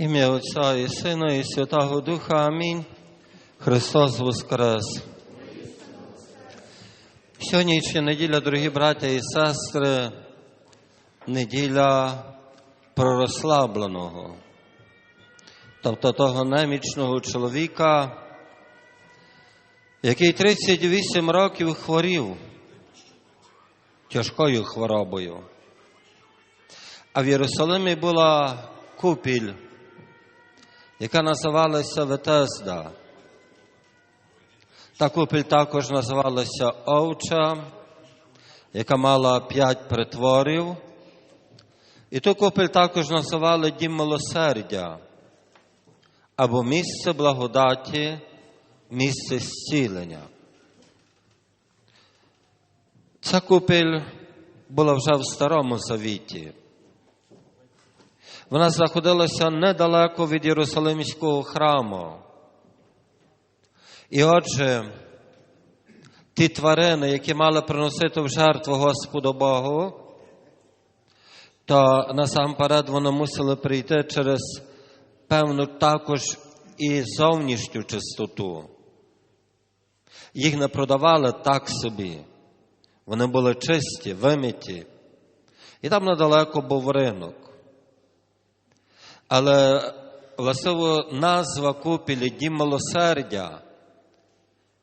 Ім'я Отця і Сина, і Святого Духа. Амінь. Христос Воскрес. Сьогоднішня неділя, дорогі браття і сестри, неділя пророзслабленого, тобто того немічного чоловіка, який 38 років хворів тяжкою хворобою. А в Єрусалимі була купіль, яка називалася Ветесда. Та купіль також називалася Овча, яка мала п'ять притворів. І ту купіль також називали Дім милосердя або місце благодаті, місце зцілення. Ця купіль була вже в Старому Завіті. Вона знаходилася недалеко від Єрусалимського храму. І отже, ті тварини, які мали приносити в жертву Господу Богу, то насамперед вони мусили прийти через певну також і зовнішню чистоту. Їх не продавали так собі. Вони були чисті, виміті. І там недалеко був ринок. Але власиво назва купілі дім милосердя,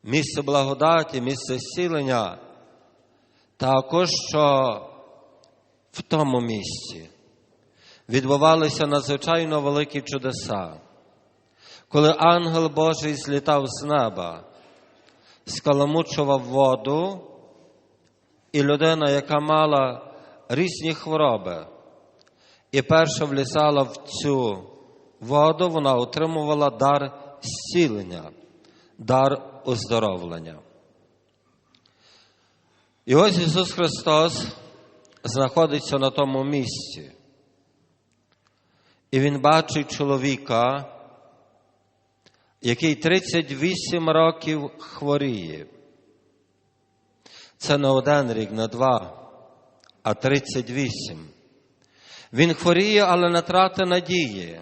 місце благодаті, місце зцілення, також що в тому місці відбувалися надзвичайно великі чудеса. Коли ангел Божий злітав з неба, скаламучував воду, і людина, яка мала різні хвороби, і перша влізала в цю воду, вона отримувала дар зцілення, дар оздоровлення. І ось Ісус Христос знаходиться на тому місці. І Він бачить чоловіка, який 38 років хворіє. Це не один рік, не два, а 38. Він хворіє, але не трати надії.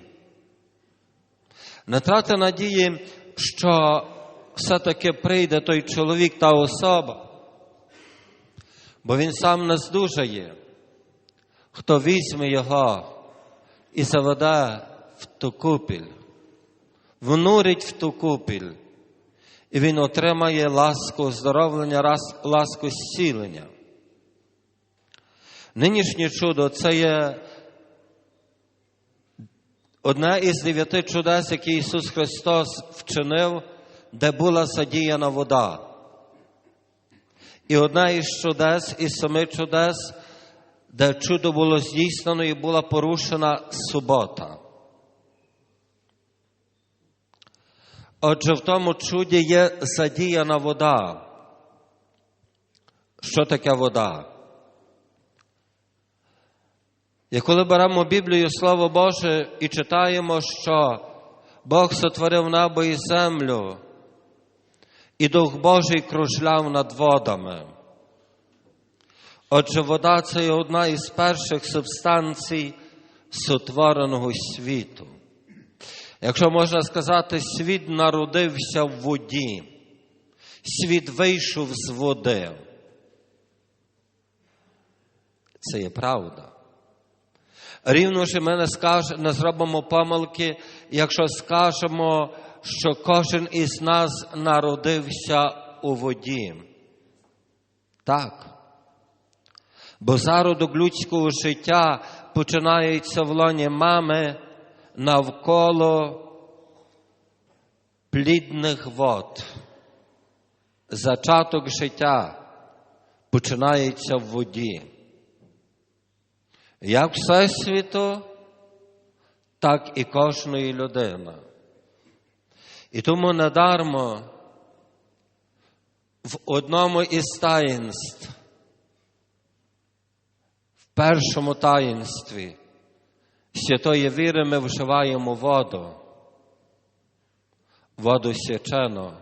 Не трати надії, що все-таки прийде той чоловік та особа, бо він сам не здужає, хто візьме його і заведе в ту купіль, внурить в ту купіль, і він отримає ласку оздоровлення, ласку зцілення. Нинішнє чудо це є одне із дев'яти чудес, які Ісус Христос вчинив, де була задіяна вода. І одне із чудес, із семи чудес, де чудо було здійснено і була порушена субота. Отже, в тому чуді є задіяна вода. Що таке вода? І коли беремо Біблію, Слово Боже, і читаємо, що Бог сотворив небо і землю, і Дух Божий кружляв над водами. Отже, вода це одна із перших субстанцій сотвореного світу. Якщо можна сказати, світ народився в воді, світ вийшов з води. Це є правда. Рівно ж ми не, скаж, не зробимо помилки, якщо скажемо, що кожен із нас народився у воді. Так. Бо зародок людського життя починається в лоні мами навколо плідних вод. Зачаток життя починається в воді. Як Всесвіту, так і кожної людини. І тому надармо в одному із таїнств, в першому таїнстві святої віри ми вживаємо воду, воду свячену.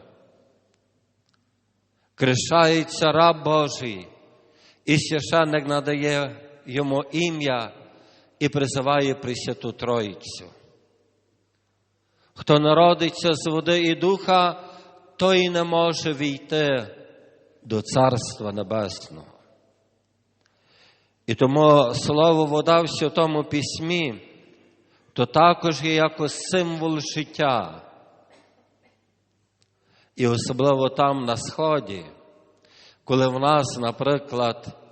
Кришається раб Божий, і священник надає йому ім'я і призиває Пресвяту Троїцю. Хто народиться з води і духа, той не може війти до Царства Небесного. І тому слово вода в Святому Письмі, то також є як символ життя. І особливо там на Сході, коли в нас, наприклад,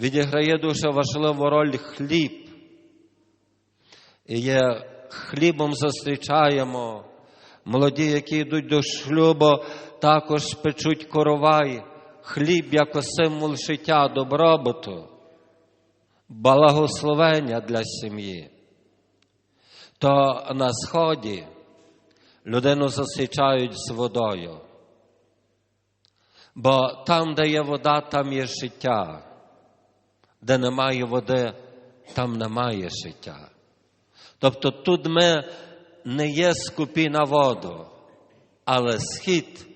відіграє дуже важливу роль хліб. І є хлібом зустрічаємо молоді, які йдуть до шлюбу, також печуть коровай, хліб як символ життя, добробуту, благословення для сім'ї. То на сході людину зустрічають з водою. Бо там, де є вода, там є життя. Де немає води, там немає життя. Тобто тут ми не є скупі на воду, але схід,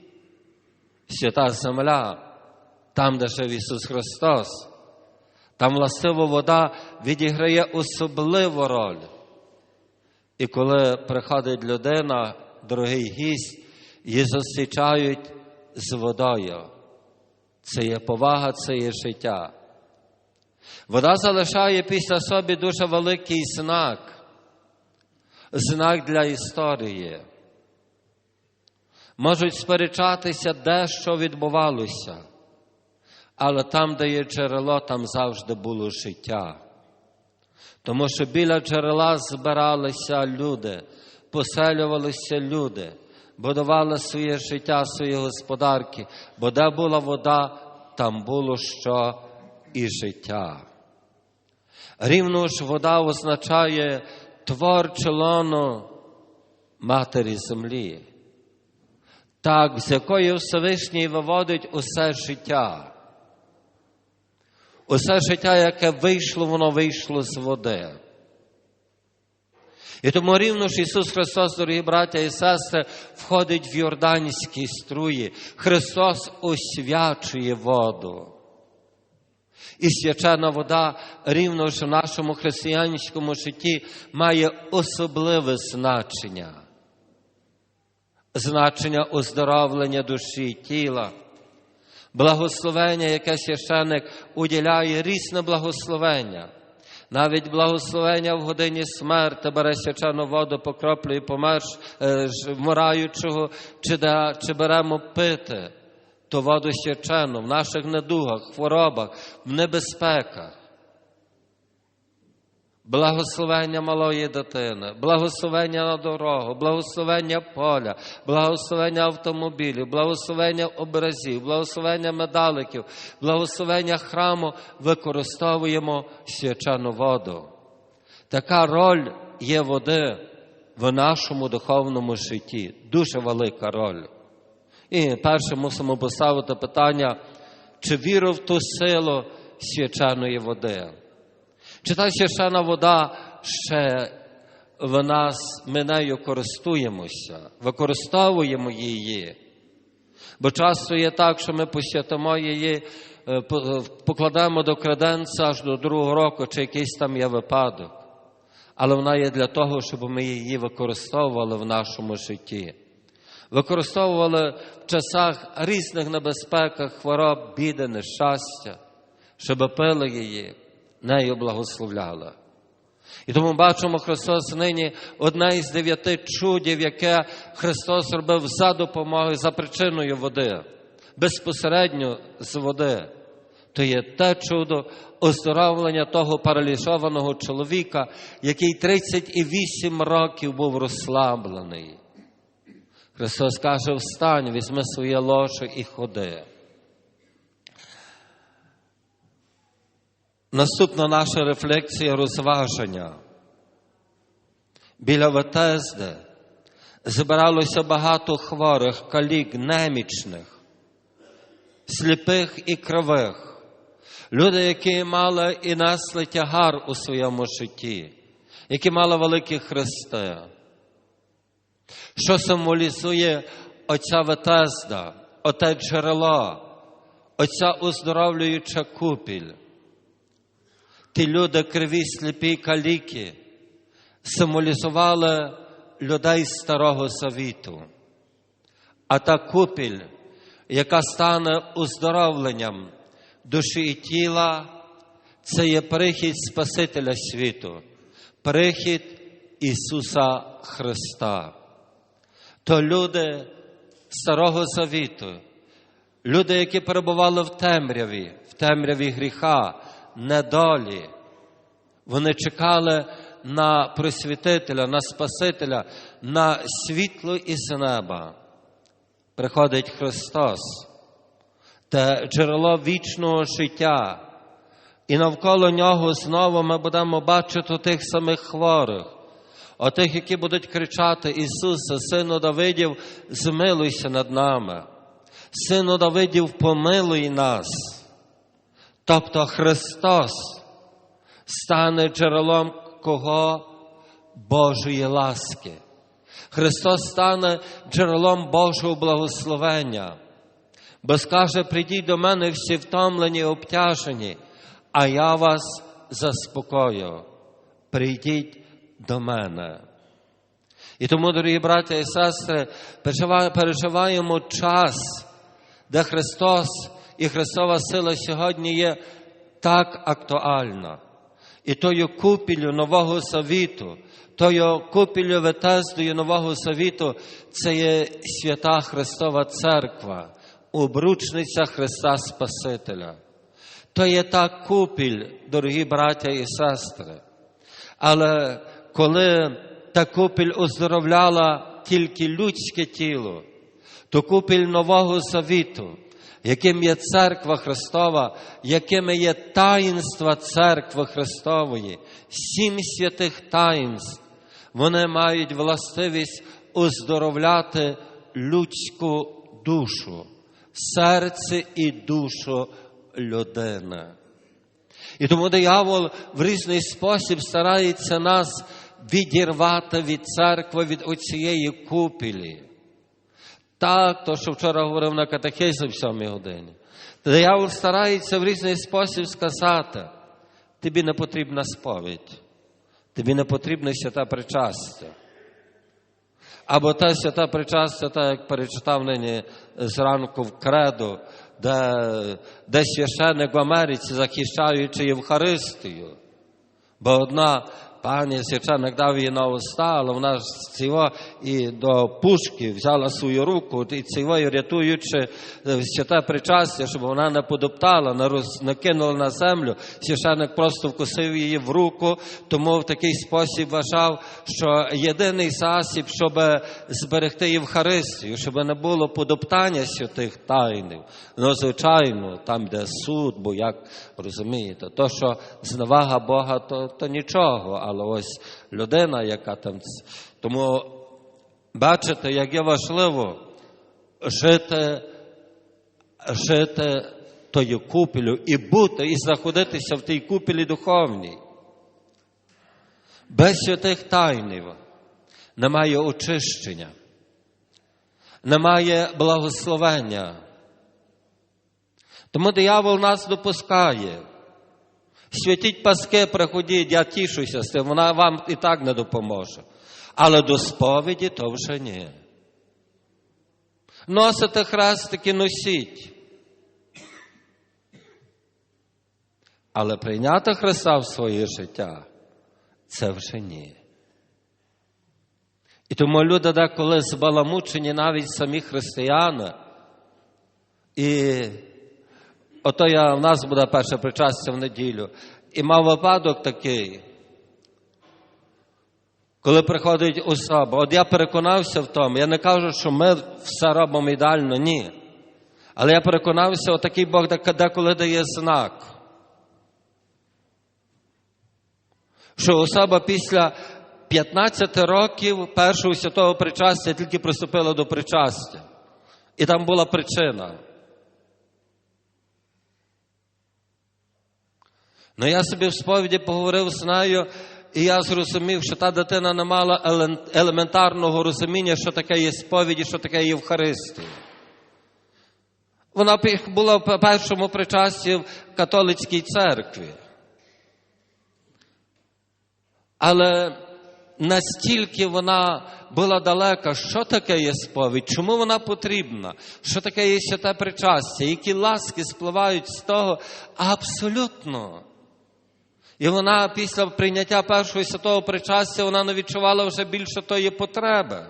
свята земля, там, де жив Ісус Христос, там властиво вода відіграє особливу роль. І коли приходить людина, дорогий гість, її зустрічають з водою. Це є повага, це є життя. Вода залишає після собі дуже великий знак, знак для історії. Можуть сперечатися, де що відбувалося, але там, де є джерело, там завжди було життя. Тому що біля джерела збиралися люди, поселювалися люди, будували своє життя, свої господарки, бо де була вода, там було що і життя. Рівно ж вода означає творче лоно матері землі, так, з якої Всевишній виводить усе життя. Усе життя, яке вийшло, воно вийшло з води. І тому рівно ж Ісус Христос, дорогі браття і сестри, входить в Йорданські струї. Христос освячує воду. І свячена вода рівно ж в нашому християнському житті має особливе значення. Значення оздоровлення душі, тіла, благословення, яке священник уділяє різне благословення. Навіть благословення в годині смерти бере свячену воду, покроплює померш е, вмираючого, чи, чи беремо пити ту воду свячену в наших недугах, хворобах, в небезпеках. Благословення малої дитини, благословення на дорогу, благословення поля, благословення автомобілів, благословення образів, благословення медаликів, благословення храму використовуємо свячену воду. Така роль є води в нашому духовному житті, дуже велика роль. І перше мусимо поставити питання, чи віру в ту силу свяченої води. Чи та священа вода ще в нас ми нею користуємося, використовуємо її. Бо часто є так, що ми посвятимо її, покладаємо до креденця аж до другого року, чи якийсь там є випадок. Але вона є для того, щоб ми її використовували в нашому житті. Використовували в часах різних небезпеках, хвороб, біди, нещастя, щоб пили її нею благословляла. І тому бачимо Христос нині одне із дев'яти чудів, яке Христос робив за допомогою, за причиною води, безпосередньо з води. То є те чудо оздоровлення того паралізованого чоловіка, який 38 років був розслаблений. Христос каже: встань, візьми своє ложе і ходи. Наступна наша рефлексія розваження. Біля Ветезди збиралося багато хворих, калік, немічних, сліпих і кривих, люди, які мали і несли тягар у своєму житті, які мали великі хрести. Що символізує оця Ветезда, оте джерело, оця оздоровлююча купіль? ті люди криві, сліпі каліки символізували людей Старого Завіту. А та купіль, яка стане уздоровленням душі і тіла, це є прихід Спасителя світу, прихід Ісуса Христа. То люди Старого Завіту, люди, які перебували в темряві, в темряві гріха, недолі, вони чекали на просвітителя, на Спасителя, на світло із неба. Приходить Христос, те джерело вічного життя. І навколо нього знову ми будемо бачити тих самих хворих, отих, які будуть кричати: Ісусе, Сину Давидів, змилуйся над нами. Сину Давидів, помилуй нас. Тобто Христос стане джерелом кого? Божої ласки. Христос стане джерелом Божого благословення. Бо скаже, прийдіть до мене всі втомлені і обтяжені, а я вас заспокою. Прийдіть до мене. І тому, дорогі браття і сестри, переживаємо час, де Христос і Христова сила сьогодні є так актуальна. І тою купілю Нового Завіту, тою купілю Ветездою Нового Завіту, це є свята Христова Церква, обручниця Христа Спасителя. То є та купіль, дорогі браття і сестри. Але коли та купіль оздоровляла тільки людське тіло, то купіль Нового Завіту, яким є церква Христова, якими є таїнства церкви Христової, сім святих таїнств, вони мають властивість оздоровляти людську душу, серце і душу людини. І тому диявол в різний спосіб старається нас відірвати від церкви, від оцієї купілі. Так, то, що вчора говорив на катехизі в сьомій годині. Диявол старається в різний спосіб сказати, тобі не потрібна сповідь, тобі не потрібне свята причастя. Або та свята причастя, так як перечитав нині зранку в креду, де, де священник в Америці, захищаючи Євхаристію. Бо одна пані священник дав її на уста, але вона цього і до пушки взяла свою руку, і цього рятуючи святе причастя, щоб вона не подоптала, не кинула на землю. Священник просто вкусив її в руку, тому в такий спосіб вважав, що єдиний засіб, щоб зберегти Євхаристію, щоб не було подоптання святих тайнів. Ну, звичайно, там, де суд, бо як розумієте, то, що зневага Бога, то, то нічого. Але ось людина, яка там. Тому бачите, як є важливо жити, жити тою купелю і бути, і знаходитися в тій купелі духовній. Без святих тайнів немає очищення, немає благословення. Тому диявол нас допускає. Святіть паски, приходіть, я тішуся з тим, вона вам і так не допоможе. Але до сповіді то вже ні. Носите хрестики, носіть. Але прийняти Христа в своє життя це вже ні. І тому люди деколи збаламучені навіть самі християни. І ото я, в нас буде перше причастя в неділю. І мав випадок такий, коли приходить особа. От я переконався в тому, я не кажу, що ми все робимо ідеально, ні. Але я переконався, отакий Бог деколи дає знак. Що особа після 15 років першого святого причастя тільки приступила до причастя. І там була причина. Ну я собі в сповіді поговорив з нею, і я зрозумів, що та дитина не мала елементарного розуміння, що таке є сповіді, що таке Євхаристія. Вона була в першому причасті в католицькій церкві. Але настільки вона була далека, що таке є сповідь, чому вона потрібна, що таке є святе причастя, які ласки спливають з того абсолютно. І вона після прийняття першого святого причастя вона не відчувала вже більше тої потреби.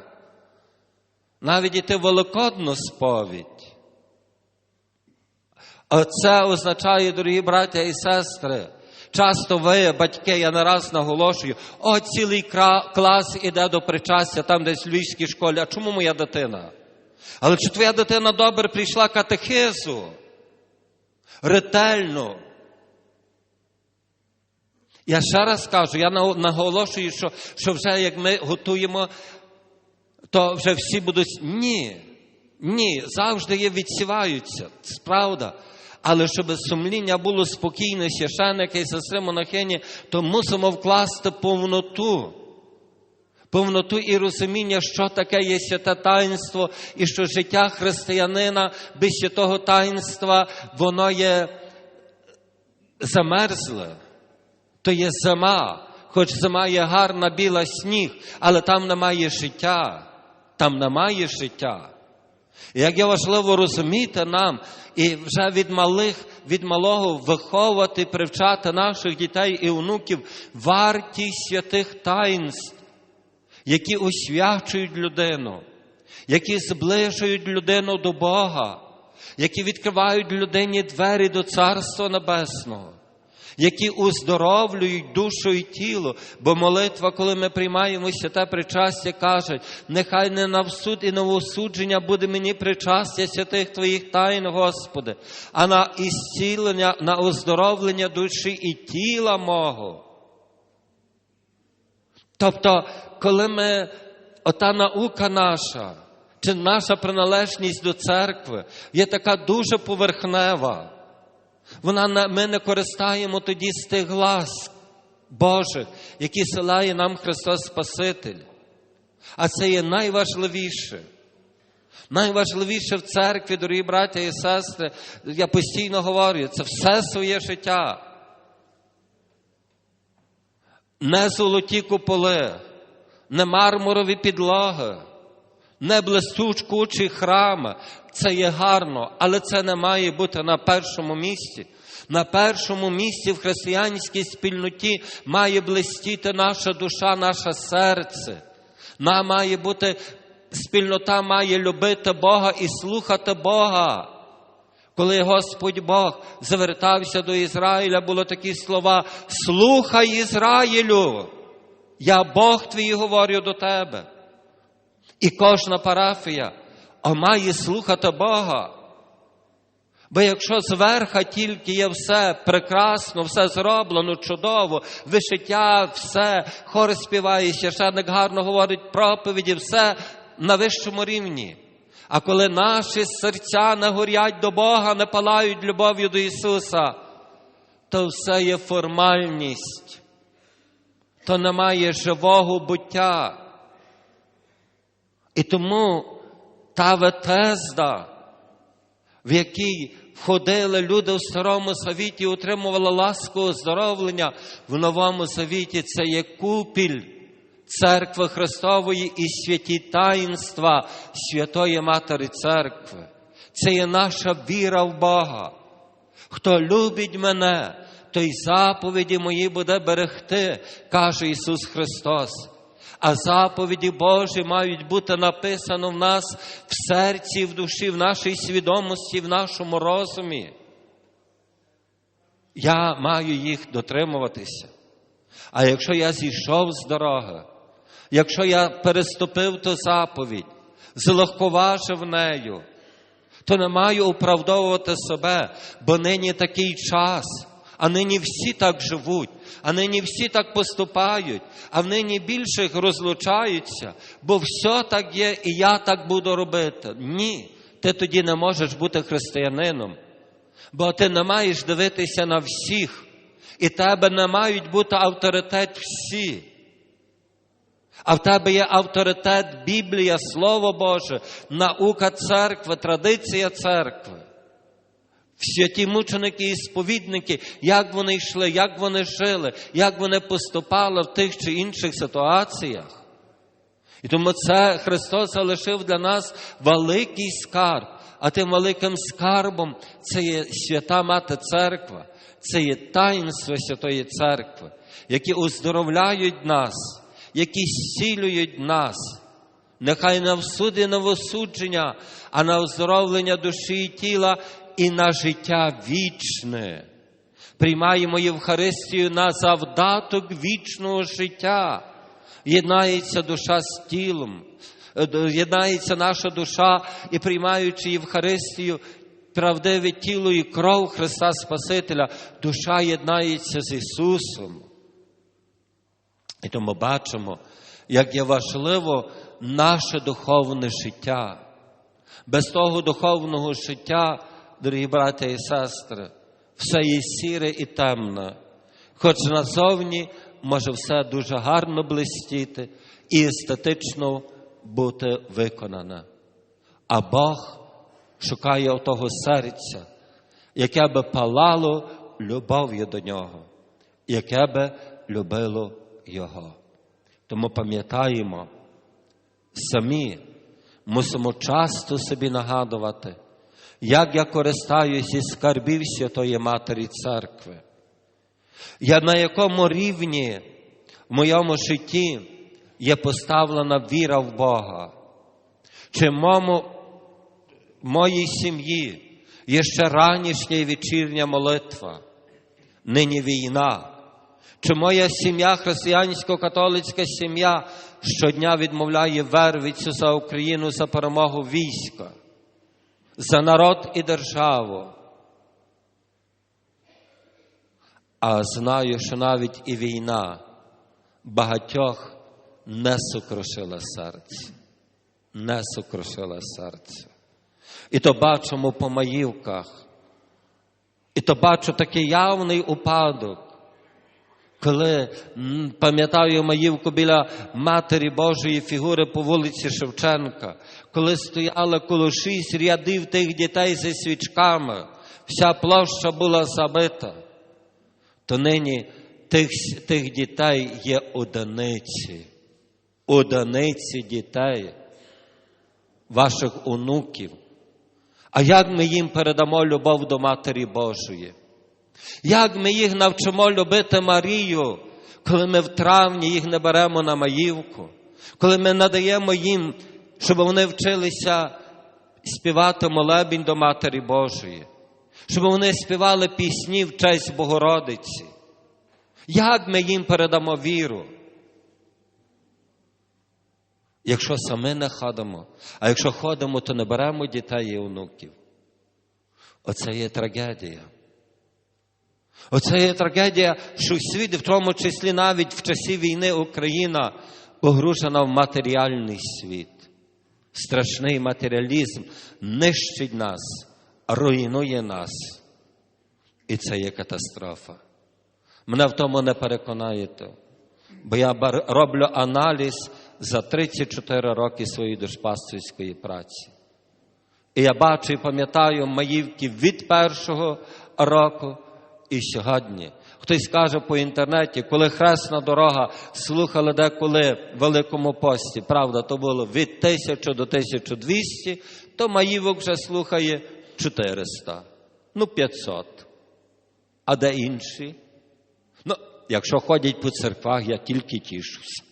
Навіть іти великодну сповідь. Це означає, дорогі браття і сестри. Часто ви, батьки, я не раз наголошую, о, цілий клас іде до причастя, там десь в Львівській школі. А чому моя дитина? Але чи твоя дитина добре прийшла катехизу? Ретельно. Я ще раз кажу, я наголошую, що, що вже як ми готуємо, то вже всі будуть. Ні. Ні, завжди є відсіваються. Це правда. Але щоб сумління було спокійне, священники і сестри монахині, то мусимо вкласти повноту. Повноту і розуміння, що таке є святе таїнство, і що життя християнина без святого таїнства, воно є замерзле. То є зима, хоч зима є гарна біла сніг, але там немає життя. Там немає життя. І як є важливо розуміти нам і вже від малих, від малого виховувати, привчати наших дітей і онуків вартість святих таїнств, які освячують людину, які зближують людину до Бога, які відкривають людині двері до Царства Небесного які уздоровлюють душу і тіло. Бо молитва, коли ми приймаємо святе причастя, каже, нехай не на всуд і на осудження буде мені причастя святих Твоїх тайн, Господи, а на ісцілення, на оздоровлення душі і тіла мого. Тобто, коли ми, ота наука наша, чи наша приналежність до церкви є така дуже поверхнева. Вона, Ми не користаємо тоді з тих ласк Божих, які силає нам Христос Спаситель. А це є найважливіше. Найважливіше в церкві, дорогі браття і сестри, я постійно говорю, це все своє життя. Не золоті куполи, не мармурові підлоги, не блискучі храми. Це є гарно, але це не має бути на першому місці. На першому місці в християнській спільноті має блистіти наша душа, наше серце. Нам має бути спільнота має любити Бога і слухати Бога. Коли Господь Бог звертався до Ізраїля, було такі слова: Слухай Ізраїлю, я Бог твій говорю до тебе. І кожна парафія має слухати Бога. Бо якщо зверха тільки є все прекрасно, все зроблено, чудово, вишиття, все, хор співає, священник гарно говорить проповіді, все на вищому рівні. А коли наші серця не горять до Бога, не палають любов'ю до Ісуса, то все є формальність, то немає живого буття. І тому та ветезда, в якій входили люди в Старому Завіті, отримували ласку оздоровлення в Новому Завіті, це є купіль церкви Христової і святі таїнства Святої Матері Церкви. Це є наша віра в Бога. Хто любить мене, той заповіді мої буде берегти, каже Ісус Христос. А заповіді Божі мають бути написано в нас в серці, в душі, в нашій свідомості, в нашому розумі. Я маю їх дотримуватися. А якщо я зійшов з дороги, якщо я переступив ту заповідь, злегковажив нею, то не маю оправдовувати себе, бо нині такий час. А нині всі так живуть, а нині всі так поступають, а в нині більших розлучаються, бо все так є, і я так буду робити. Ні, ти тоді не можеш бути християнином, бо ти не маєш дивитися на всіх, і тебе не мають бути авторитет всі. А в тебе є авторитет Біблія, Слово Боже, наука церкви, традиція церкви. Святі мученики і сповідники, як вони йшли, як вони жили, як вони поступали в тих чи інших ситуаціях. І тому це Христос залишив для нас великий скарб, а тим великим скарбом це є свята Мати Церква, це є таїнство Святої Церкви, які оздоровляють нас, які зцілюють нас. Нехай на всуди новосудження, а на оздоровлення душі і тіла і на життя вічне. Приймаємо Євхаристію на завдаток вічного життя. Єднається душа з тілом, єднається наша душа і приймаючи Євхаристію, правдиве тіло і кров Христа Спасителя, душа єднається з Ісусом. І тому бачимо, як є важливо наше духовне життя. Без того духовного життя, дорогі браття і сестри, все є сіре і темне. Хоч назовні може все дуже гарно блистіти і естетично бути виконане. А Бог шукає того серця, яке би палало любов'ю до нього, яке би любило Його. Тому пам'ятаємо, самі мусимо часто собі нагадувати, як я користаюся із скарбів Святої Матері Церкви. Я на якому рівні в моєму житті є поставлена віра в Бога, чи в моїй сім'ї є ще ранішня і вечірня молитва, нині війна. Чи моя сім'я, християнсько-католицька сім'я, щодня відмовляє вервицю за Україну за перемогу війська, за народ і державу. А знаю, що навіть і війна багатьох не сокрушила серце, не сокрушила серце. І то бачимо по маївках, і то бачу такий явний упадок. Коли пам'ятаю маївку біля Матері Божої фігури по вулиці Шевченка, коли стояли коло шість рядів тих дітей зі свічками, вся площа була забита, то нині тих, тих дітей є одиниці, одиниці дітей, ваших онуків. А як ми їм передамо любов до Матері Божої? Як ми їх навчимо любити Марію, коли ми в травні їх не беремо на маївку, коли ми надаємо їм, щоб вони вчилися співати молебінь до Матері Божої, щоб вони співали пісні в честь Богородиці? Як ми їм передамо віру? Якщо самі не ходимо, а якщо ходимо, то не беремо дітей і онуків. Оце є трагедія. Оце є трагедія, що світ, в тому числі навіть в часі війни Україна погружена в матеріальний світ. Страшний матеріалізм нищить нас, руйнує нас. І це є катастрофа. Мене в тому не переконаєте, бо я роблю аналіз за 34 роки своєї душпастерської праці. І я бачу і пам'ятаю маївки від першого року і сьогодні. Хтось каже по інтернеті, коли хресна дорога слухали деколи в Великому пості, правда, то було від 1000 до 1200, то маївок вже слухає 400, ну 500. А де інші? Ну, якщо ходять по церквах, я тільки тішуся.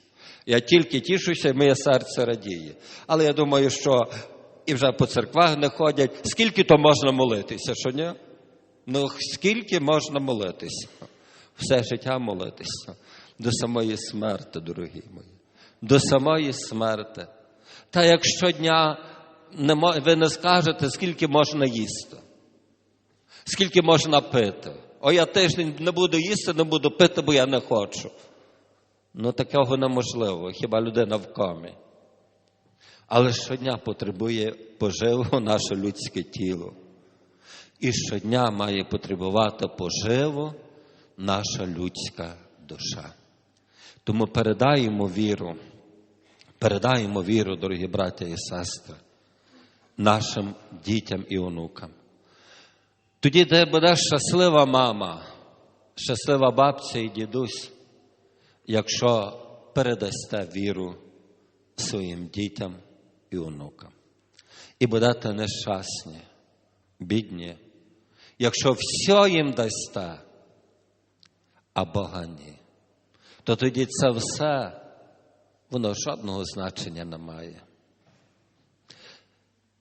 Я тільки тішуся, і моє серце радіє. Але я думаю, що і вже по церквах не ходять. Скільки то можна молитися, що ні? Ну, скільки можна молитися? Все життя молитися. До самої смерти, дорогі мої. До самої смерти. Та як щодня ви не скажете, скільки можна їсти, скільки можна пити. О, я тиждень не буду їсти, не буду пити, бо я не хочу. Ну, такого неможливо, хіба людина в комі. Але щодня потребує поживу наше людське тіло. І щодня має потребувати поживу наша людська душа. Тому передаємо віру, передаємо віру, дорогі браття і сестри, нашим дітям і онукам. Тоді, де буде щаслива мама, щаслива бабця і дідусь, якщо передасте віру своїм дітям і онукам. І будете нещасні, бідні, якщо все їм дасте, а Бога ні, то тоді це все, воно жодного значення не має.